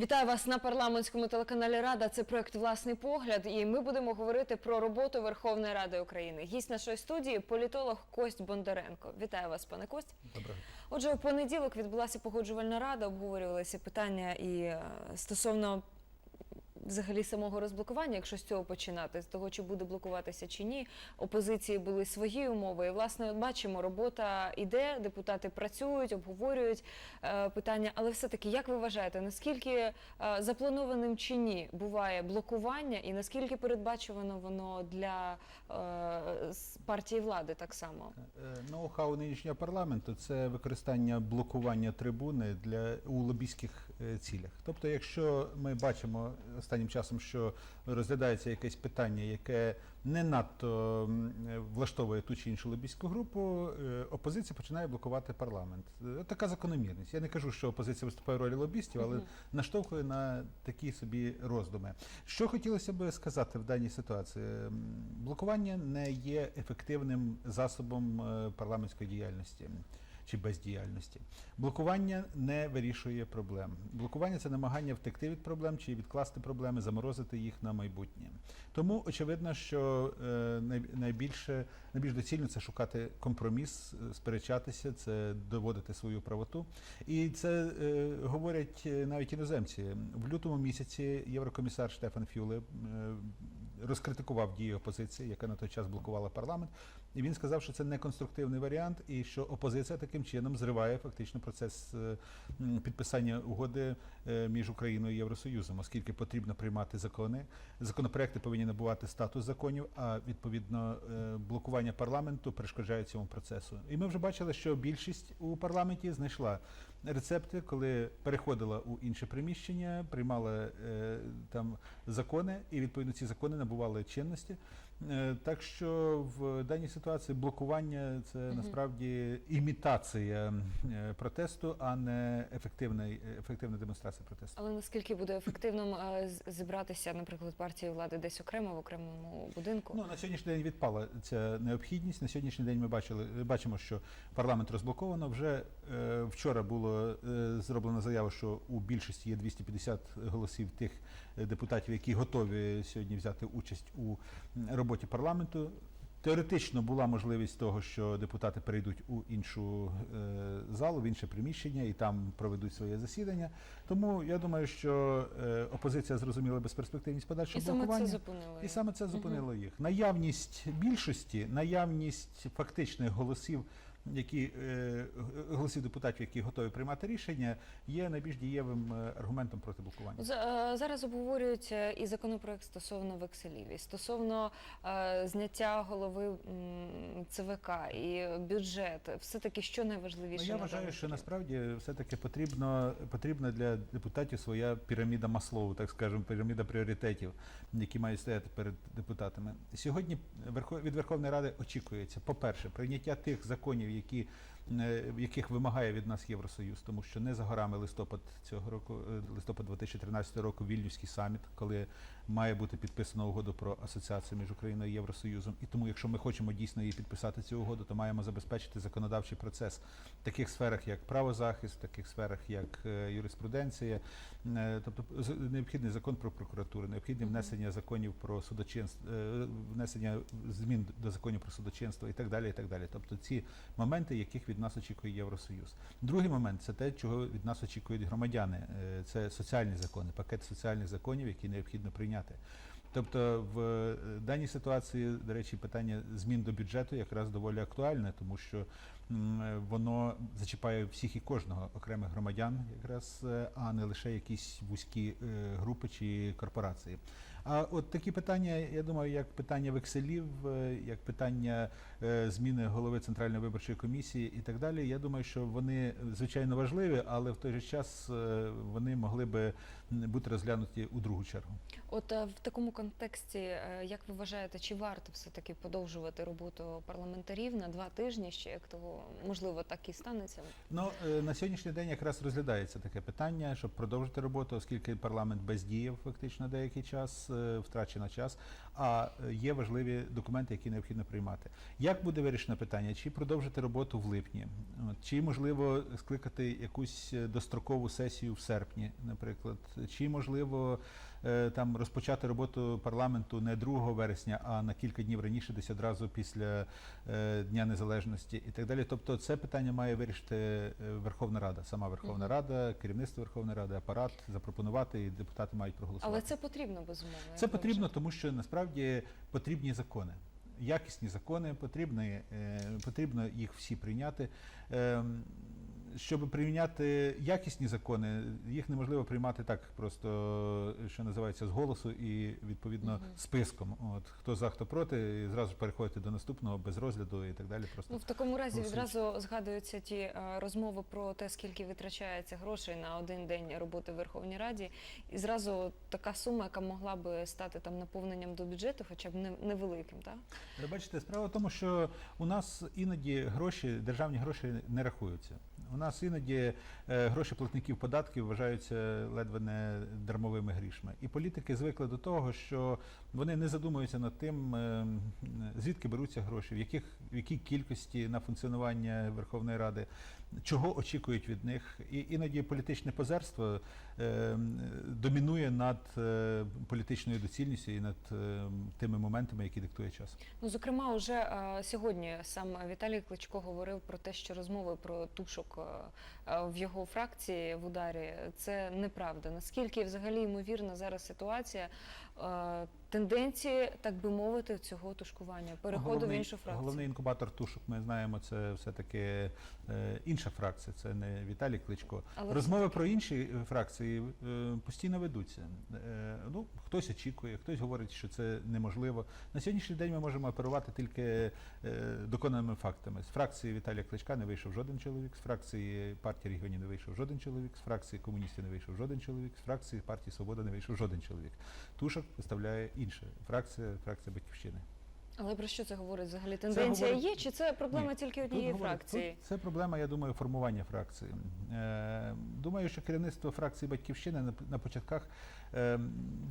Вітаю вас на парламентському телеканалі Рада. Це проект Власний погляд. І ми будемо говорити про роботу Верховної Ради України. Гість нашої студії політолог Кость Бондаренко. Вітаю вас, пане Кость. Доброго. Отже, у понеділок відбулася погоджувальна рада, обговорювалися питання і е, стосовно взагалі самого розблокування, якщо з цього починати, з того, чи буде блокуватися чи ні. Опозиції були свої умови. І власне, бачимо, робота іде, депутати працюють, обговорюють е, питання. Але все-таки, як ви вважаєте, наскільки е, запланованим чи ні буває блокування, і наскільки передбачувано воно для е, партії влади так само? Е, Ноу-хау нинішнього парламенту це використання блокування трибуни для у лобійських цілях. Тобто, якщо ми бачимо останнім часом, що розглядається якесь питання, яке не надто е, влаштовує ту чи іншу лобійську групу, е, опозиція починає блокувати парламент. Е, Така закономірність. Я не кажу, що опозиція виступає в ролі лобістів, але Мгм. наштовхує на такі собі роздуми. Що хотілося б сказати в даній ситуації? Блокування не є ефективним засобом е, парламентської діяльності чи бездіяльності. Блокування не вирішує проблем. Блокування це намагання втекти від проблем чи відкласти проблеми, заморозити їх на майбутнє. Тому очевидно, що е, найбільше найбільш доцільно це шукати компроміс, е, сперечатися, це доводити свою правоту. І це е, говорять навіть іноземці. В лютому місяці єврокомісар Штефан Фюле розкритикував дії опозиції, яка на той час блокувала парламент. І він сказав, що це не конструктивний варіант, і що опозиція таким чином зриває фактично процес е, підписання угоди е, між Україною і Євросоюзом, оскільки потрібно приймати закони. Законопроекти повинні набувати статус законів, а відповідно е, блокування парламенту перешкоджає цьому процесу. І ми вже бачили, що більшість у парламенті знайшла рецепти, коли переходила у інше приміщення, приймала там закони, і відповідно ці закони набували чинності. Е, Так що в даній ситуації блокування це насправді імітація е, протесту, а не ефективна, ефективна демонстрація протесту. Але наскільки буде ефективним е, зібратися, наприклад, партії влади десь окремо в окремому будинку? Ну на сьогоднішній день відпала ця необхідність. На сьогоднішній день ми бачили, бачимо, що парламент розблоковано. Вже е, вчора було е, зроблено заяву, що у більшості є 250 голосів тих депутатів, які готові сьогодні взяти участь у роботі парламенту. Теоретично була можливість того, що депутати перейдуть у іншу е, залу, в інше приміщення і там проведуть своє засідання. Тому я думаю, що е, опозиція зрозуміла безперспективність і подальшого саме блокування. це зупинило. І саме це зупинило їх. Наявність більшості, наявність фактичних голосів, які е, голосів депутатів, які готові приймати рішення, є найбільш дієвим е, аргументом проти блокування. Е, Зараз обговорюють е, і законопроект стосовно векселів, і стосовно зняття голови ЦВК, і бюджет. Все-таки що Ну, найважливіше? я на вважаю, що насправді все-таки потрібно потрібна для депутатів своя піраміда Маслоу, так скажемо, піраміда пріоритетів, які мають стояти перед депутатами. Сьогодні від Верховної Ради очікується, по-перше, прийняття тих законів, які е, яких вимагає від нас Євросоюз, тому що не за горами листопад цього року, е, листопад 2013 року, Вільнюський саміт, коли має бути підписана угода про асоціацію між Україною і Євросоюзом. І тому, якщо ми хочемо дійсно її підписати цю угоду, то маємо забезпечити законодавчий процес в таких сферах, як правозахист, в таких сферах, як е, юриспруденція, Е, тобто необхідний закон про прокуратуру, необхідне внесення законів про судочинство, внесення змін до законів про судочинство і так далі. І так далі. Тобто ці моменти, яких від нас очікує Євросоюз. Другий момент це те, чого від нас очікують громадяни. Е, Це соціальні закони, пакет соціальних законів, які необхідно прийняти. Тобто в е, даній ситуації, до речі, питання змін до бюджету якраз доволі актуальне, тому що воно зачіпає всіх і кожного окремих громадян, якраз, е, а не лише якісь вузькі групи чи корпорації. А от такі питання, я думаю, як питання векселів, е, як питання е, зміни голови Центральної виборчої комісії і так далі, я думаю, що вони звичайно важливі, але в той же час е, вони могли би бути розглянуті у другу чергу. От в такому контексті, як ви вважаєте, чи варто все-таки подовжувати роботу парламентарів на два тижні, ще як того можливо так і станеться? Ну на сьогоднішній день якраз розглядається таке питання, щоб продовжити роботу, оскільки парламент бездіяв фактично деякий час, втрачено час. А е, є важливі документи, які необхідно приймати. Як буде вирішено питання? Чи продовжити роботу в липні? Чи можливо скликати якусь е, дострокову сесію в серпні, наприклад, чи можливо е, там розпочати роботу парламенту не 2 вересня, а на кілька днів раніше, десь одразу після Дня Незалежності і так далі. Тобто, це питання має вирішити Верховна Рада, сама Верховна Рада, керівництво Верховної Ради, апарат запропонувати, і депутати мають проголосувати. Але це потрібно безумовно. Це потрібно, тому що насправді потрібні закони. Якісні закони, е, потрібно їх всі прийняти. Щоб прийняти якісні закони, їх неможливо приймати так, просто що називається з голосу і відповідно списком. От хто за, хто проти, і зразу переходити до наступного без розгляду і так далі. Просто Ну, в такому разі голосують. відразу згадуються ті е, розмови про те, скільки витрачається грошей на один день роботи в Верховній Раді, і зразу така сума, яка могла би стати там наповненням до бюджету, хоча б не- невеликим, так? Бачите, справа в тому, що у нас іноді гроші, державні гроші не рахуються. У нас іноді е, гроші платників податків вважаються ледве не дармовими грішми. І політики звикли до того, що вони не задумуються над тим, е, звідки беруться гроші, в яких в якій кількості на функціонування Верховної Ради, чого очікують від них. І іноді політичне позерство е, домінує над е, політичною доцільністю і над е, тими моментами, які диктує час. Ну, зокрема, уже сьогодні сам Віталій Кличко говорив про те, що розмови про тушок в його фракції в ударі це неправда. Наскільки взагалі ймовірна зараз ситуація, тенденції, так би мовити, цього тушкування, переходу в іншу фракцію? Головний інкубатор тушок, ми знаємо, це все-таки е, інша фракція, це не Віталій Кличко. Але Розмови про інші е, фракції е, постійно ведуться. Е, ну, хтось очікує, хтось говорить, що це неможливо. На сьогоднішній день ми можемо оперувати тільки е, доконаними фактами. З фракції Віталія Кличка не вийшов жоден чоловік, з фракції партії регіонів не вийшов жоден чоловік, з фракції комуністів не вийшов жоден чоловік, з фракції партії Свобода не вийшов жоден чоловік. Тушок представляє інша фракція, фракція Батьківщини. Але про що це говорить взагалі? Тенденція говорить- є, чи це проблема Ні. тільки однієї Тут говорить- фракції? Тут це проблема, я думаю, формування фракції. Е, думаю, що керівництво фракції Батьківщини на, початках е,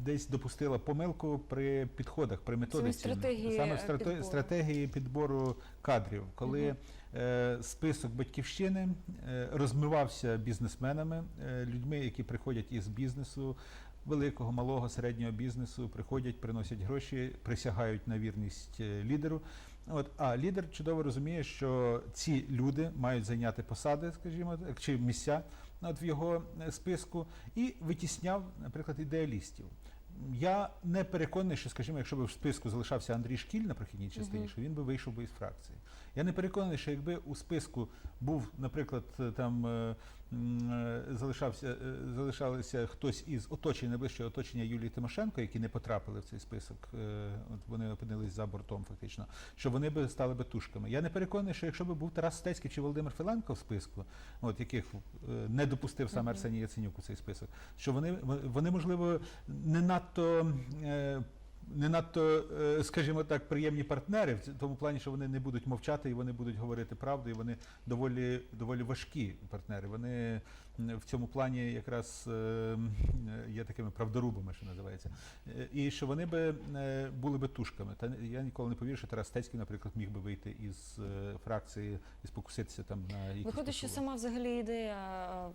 десь допустило помилку при підходах, при методиці. стратегії, Саме е, в страте- підбору. стратегії підбору кадрів, коли е, список Батьківщини е, розмивався бізнесменами, е, людьми, які приходять із бізнесу. Великого, малого, середнього бізнесу приходять, приносять гроші, присягають на вірність е, лідеру. От, а лідер чудово розуміє, що ці люди мають зайняти посади, скажімо, так, чи місця от в його е, списку, і витісняв, наприклад, ідеалістів. Я не переконаний, що, скажімо, якщо б в списку залишався Андрій Шкіль на прохідній частині, Мгм. що він би вийшов би із фракції. Я не переконаний, що якби у списку був, наприклад, е, там е, е, залишався, залишалися хтось із оточення, найближчого оточення Юлії Тимошенко, які не потрапили в цей список, от вони опинились за бортом, фактично, що вони би стали би тушками. Я не переконаний, що якщо б був Тарас Стецький чи Володимир Філенко в списку, от яких не допустив сам Арсеній Яценюк у цей список, що вони, вони можливо, не надто. Е, Не надто, е, скажімо так, приємні партнери в тому плані, що вони не будуть мовчати і вони будуть говорити правду, і вони доволі доволі важкі партнери. Вони в цьому плані якраз е, є такими правдорубами, що називається. Е, І що вони би е, були би тушками. Та я ніколи не повірю, що Тарас Стецький, наприклад, міг би вийти із е, фракції і спокуситися там на якісь Виходить, що сама взагалі ідея е,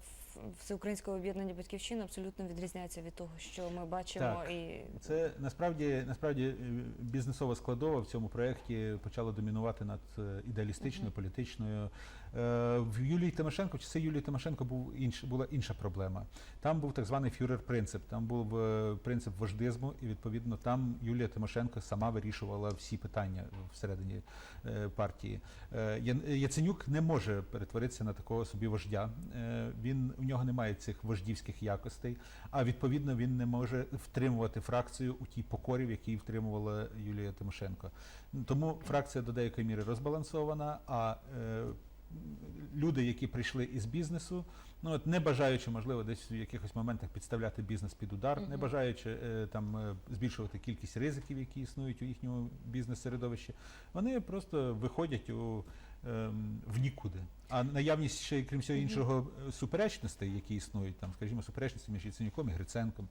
всеукраїнського об'єднання батьківщини абсолютно відрізняється від того, що ми бачимо Так. і Це насправді насправді е, бізнесова складова в цьому проєкті почала домінувати над е, ідеалістичною, угу. політичною. Е, В Юлії Тимошенко, в часи Юлії Тимошенко був інш, була інша проблема. Там був так званий фюрер-принцип, там був е, принцип вождизму, і відповідно там Юлія Тимошенко сама вирішувала всі питання всередині е, партії. Яценюк не може перетворитися на такого собі вождя. Він у нього немає цих вождівських якостей, а відповідно він не може втримувати фракцію у тій покорі, в якій втримувала Юлія Тимошенко. Тому фракція до деякої міри розбалансована. А люди, які прийшли із бізнесу, ну от не бажаючи, можливо, десь в якихось моментах підставляти бізнес під удар, не бажаючи е, там е, збільшувати кількість ризиків, які існують у їхньому бізнес-середовищі, вони просто виходять у ем, в нікуди. А наявність ще, крім всього іншого, е, суперечностей, які існують, там, скажімо, суперечності між Яценюком і Гриценком.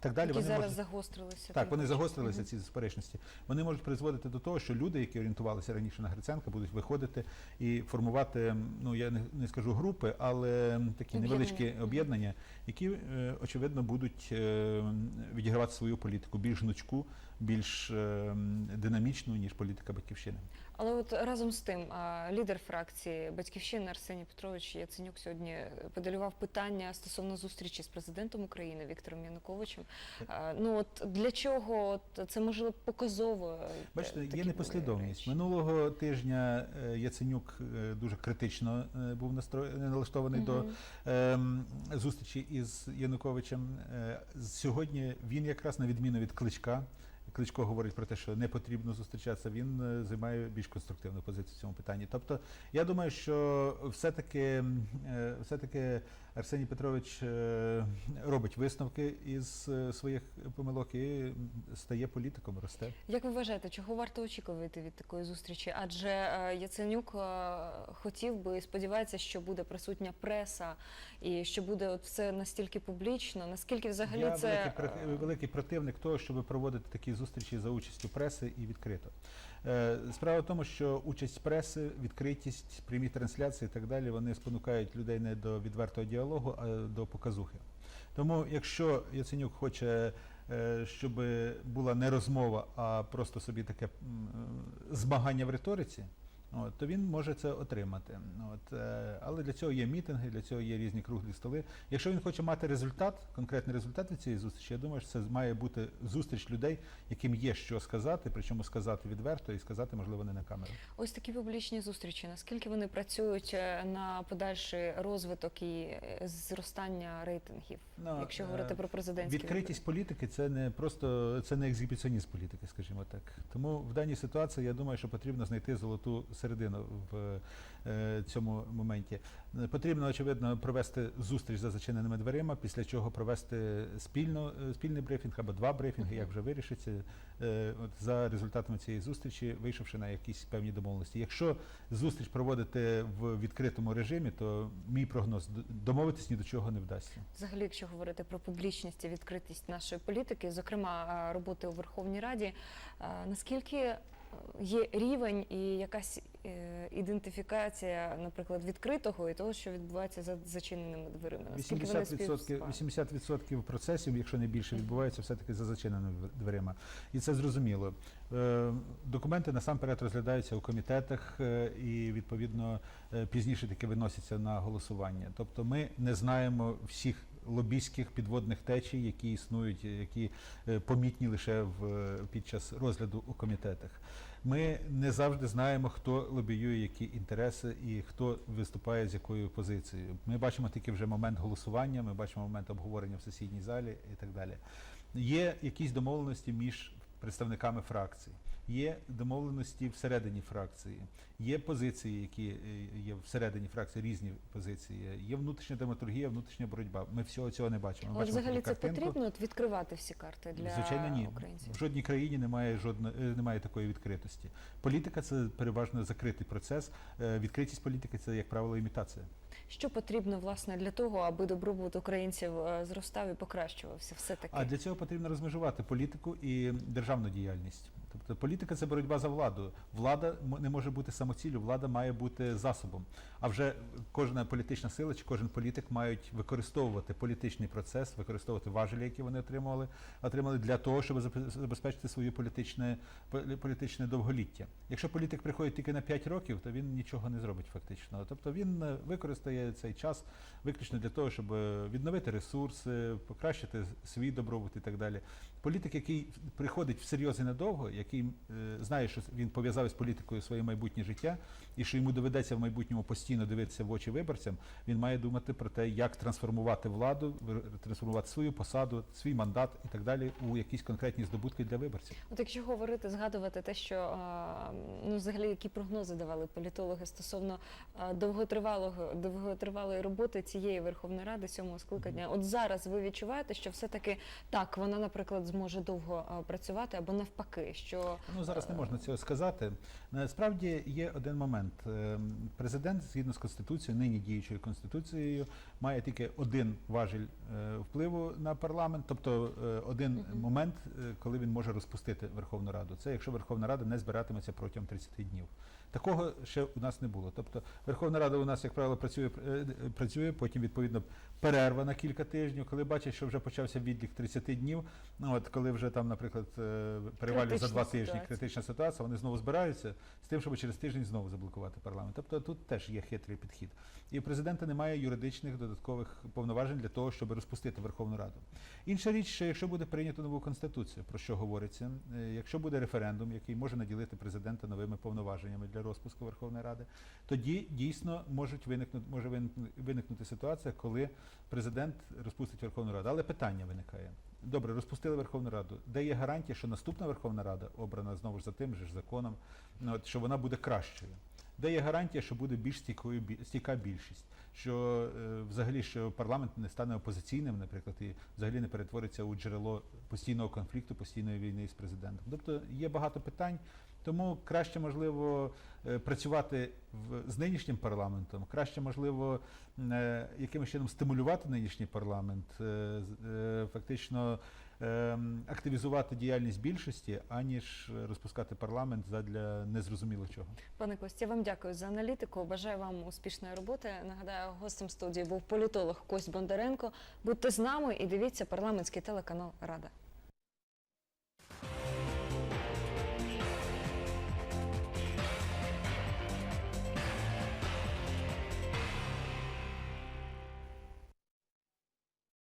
Так далі. які вони зараз можуть... загострилися. Так, вони загострилися ці суперечності. Вони можуть призводити до того, що люди, які орієнтувалися раніше на Гриценка, будуть виходити і формувати, ну я не, не скажу групи, але такі невеличкі об'єднання, які е, очевидно будуть е, відігравати свою політику більш гнучку, більш е, динамічну ніж політика батьківщини. Але от разом з тим, лідер фракції Батьківщина Арсеній Петрович Яценюк сьогодні подалював питання стосовно зустрічі з президентом України Віктором Януковичем. Ну от для чого це можливо показово? е, Бачите, є непослідовність. Минулого тижня е, Яценюк е, дуже критично був налаштований до ем, зустрічі із Януковичем. Сьогодні він якраз на відміну від Кличка. Кличко говорить про те, що не потрібно зустрічатися. Він е, займає більш конструктивну позицію в цьому питанні. Тобто, я думаю, що все-таки, е, все-таки Арсеній Петрович е, робить висновки із е, своїх помилок і стає політиком, росте. Як ви вважаєте, чого варто очікувати від такої зустрічі? Адже е, Яценюк хотів би і сподівається, що буде присутня преса, і що буде от все настільки публічно. Наскільки взагалі Я це великий, великий противник того, щоб проводити такі зустрічі за участю преси і відкрито. Е, Справа в тому, що участь преси, відкритість, прямі трансляції і так далі, вони спонукають людей не до відвертого діалогу, а до показухи. Тому, якщо Яценюк хоче, е, щоб була не розмова, а просто собі таке змагання в риториці, От, то він може це отримати. От, е, але для цього є мітинги, для цього є різні круглі столи. Якщо він хоче мати результат, конкретний результат від цієї зустрічі, я думаю, що це має бути зустріч людей, яким є що сказати, причому сказати відверто і сказати, можливо, не на камеру. ось такі публічні зустрічі? Наскільки вони працюють е, на подальший розвиток і е, зростання рейтингів, Ну, якщо е, говорити про президентські Відкритість політики це не просто це не екзибіціонізм політики, скажімо так. Тому в даній ситуації я думаю, що потрібно знайти золоту середину в е, цьому моменті. Потрібно очевидно провести зустріч за зачиненими дверима, після чого провести спільно е, спільний брифінг або два брифінги, як вже вирішиться е, от за результатами цієї зустрічі, вийшовши на якісь певні домовленості. Якщо зустріч проводити в відкритому режимі, то мій прогноз домовитись ні до чого не вдасться. Взагалі, якщо говорити про публічність і відкритість нашої політики, зокрема роботи у Верховній Раді, наскільки є рівень і якась е, ідентифікація, наприклад, відкритого і того, що відбувається за зачиненими дверима? Наскільки вони 80%, співспівають? 80% процесів, якщо не більше, Мгм. відбуваються все-таки за зачиненими дверима. І це зрозуміло. Е, Документи насамперед розглядаються у комітетах е, і відповідно пізніше таки виносяться на голосування. Тобто ми не знаємо всіх лобійських підводних течій, які існують, які е, помітні лише в під час розгляду у комітетах. Ми не завжди знаємо, хто лобіює які інтереси і хто виступає з якою позицією. Ми бачимо тільки вже момент голосування, ми бачимо момент обговорення в сесійній залі і так далі. Є якісь домовленості між представниками фракцій, є домовленості всередині фракції, є позиції, які е, є всередині фракції, різні позиції, є внутрішня драматургія, внутрішня боротьба. Ми всього цього не бачимо. Ми Але бачимо взагалі це картинку. потрібно от відкривати всі карти для Звичайно, ні. українців. В жодній країні немає жодної е, немає такої відкритості. Політика це переважно закритий процес. Е, Відкритість політики це, як правило, імітація. Що потрібно власне для того, аби добробут українців зростав і покращувався? Все таки А для цього потрібно розмежувати політику і державну діяльність. Тобто політика це боротьба за владу. Влада не може бути самоціллю, влада має бути засобом. А вже кожна політична сила чи кожен політик мають використовувати політичний процес, використовувати важелі, які вони отримували, отримали для того, щоб забе- забезпечити своє політичне політичне довголіття. Якщо політик приходить тільки на 5 років, то він нічого не зробить фактично. Тобто він е, використає цей час виключно для того, щоб відновити ресурси, покращити свій добробут і так далі. Політик, який приходить всерйоз і надовго, який е, знає, що він пов'язав із політикою своє майбутнє життя, і що йому доведеться в майбутньому постійно дивитися в очі виборцям, він має думати про те, як трансформувати владу, трансформувати свою посаду, свій мандат і так далі у якісь конкретні здобутки для виборців. От якщо говорити, згадувати те, що ну взагалі які прогнози давали політологи стосовно довготривалого довготривалої роботи цієї Верховної Ради сьомого скликання. От зараз ви відчуваєте, що все таки так вона, наприклад, зможе довго е, працювати, або навпаки, що Ну зараз не можна цього сказати. Насправді є один момент. Ем, Президент, згідно з конституцією, нині діючою конституцією, має тільки один важіль е, впливу на парламент, тобто е, один Мгм. момент, е, коли він може розпустити Верховну Раду. Це якщо Верховна Рада не збиратиметься протягом 30 днів. Такого ще у нас не було. Тобто Верховна Рада у нас, як правило, працює е, працює, потім відповідно перерва на кілька тижнів, коли бачать, що вже почався відлік 30 днів. Ну от коли вже там, наприклад, е, перевалює за два тижні ситуація. критична ситуація, вони знову збираються з тим, щоб через тиждень знову заблокувати парламент. Тобто тут теж є хитрий підхід. І у президента немає юридичних додаткових повноважень для того, щоб розпустити Верховну Раду. Інша річ, що якщо буде прийнято нову конституцію, про що говориться, е, якщо буде референдум, який може наділити президента новими повноваженнями для розпуску Верховної Ради, тоді дійсно можуть виникнути може виникнути ситуація, коли президент розпустить Верховну Раду. Але питання виникає. Добре, розпустили Верховну Раду. Де є гарантія, що наступна Верховна Рада, обрана знову ж за тим же ж законом, ну, от, що вона буде кращою? Де є гарантія, що буде більш стійкою стійка більшість? Що е, взагалі що парламент не стане опозиційним, наприклад, і взагалі не перетвориться у джерело постійного конфлікту, постійної війни з президентом. Тобто є багато питань, тому краще можливо е, працювати в, з нинішнім парламентом, краще можливо е, якимось чином стимулювати нинішній парламент, е, фактично активізувати діяльність більшості, аніж розпускати парламент задля незрозуміло чого. Пане Костя, вам дякую за аналітику. Бажаю вам успішної роботи. Нагадаю, гостем студії був політолог Кость Бондаренко. Будьте з нами і дивіться парламентський телеканал Рада.